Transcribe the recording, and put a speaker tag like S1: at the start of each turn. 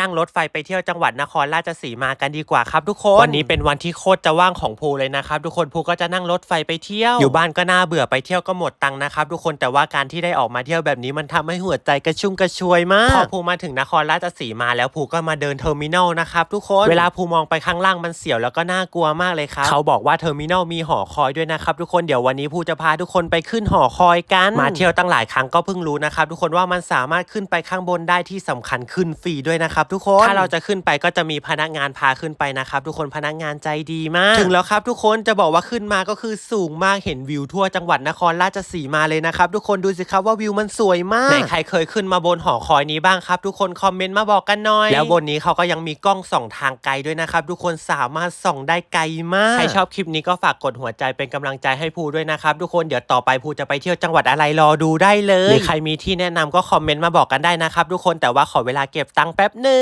S1: นั่งรถไฟไปเที่ยวจังหวัดนครราชสีมากันดีกว่าครับทุกคน วันนี้เป็นวันที่โคตรจะว่างของภูเลยนะครับทุกคนภูก็จะนั่งรถไฟไปเที่ยว อยู่บ้านก็น่าเบื่อไปเที่ยวก็หมดตังค์นะครับทุกคนแต่ว่าการที่ได้ออกมาเที่ยวแบบนี้มันทำให้หัวใจกระชุ่มกระชวยมากพอภูมาถึงนครราชสีมาแล้วภูก็มาเดินเทอร์มินอลนะครับทุกคนเวลาภูมองไปข้างล่างมันเสียวแล้วก็น่ากลัวมากเลยครับเขาบอกว่าเทอร์มินอลมีหอคอยด้วยนะครับทุกคนเดี๋ยววันนี้ภูจะพาทุกคนไปขึ้นหอคอยกัน มาเที่ยวตั้งหลายครั้งก็เพิ่งรู้นะครับทุกคนว่ามันสามารถขึ้นไปข้างบนได้ที่สำคัญขึ้นฟรีด้วยนะครับทุกคนถ้าเราจะขึ้นไปก็จะมีพนักงานพาขึ้นไปนะครับทุกคนพนักงานใจดีมาก ถึงแล้วครับทุกคนจะบอกว่าขึ้นมาก็คือสูงมากเห็นวิวทั่วจังหวัดนครราชสีมาเลยนะครับทุกคนดูสิครับว่าวิวมันสวยมากไหนใครเคยขึ้นมาบนหอคอยนี้บ้างครับ ทุกคนคอมเมนต์มาบอกกันหน่อย แล้วบนนี้เขาก็ยังมีกล้องส่องทางไกลด้วยนะครับทุกคนสามารถส่องได้ไกลมากใครชอบคลิปนี้ก็ฝากกดหัวใจเป็นกำลังใจให้ภูด้วยนะครับทุกคนเดี๋ยวต่อไปภูจะไปเที่ยวจังหวัดอะไรรอดูได้เลยหรือใครมีที่แนะนำก็คอมเมนต์มาบอกกันได้นะครับทุกคนแต่ว่าขอเวลาเก็บตังค์แป๊บหนึง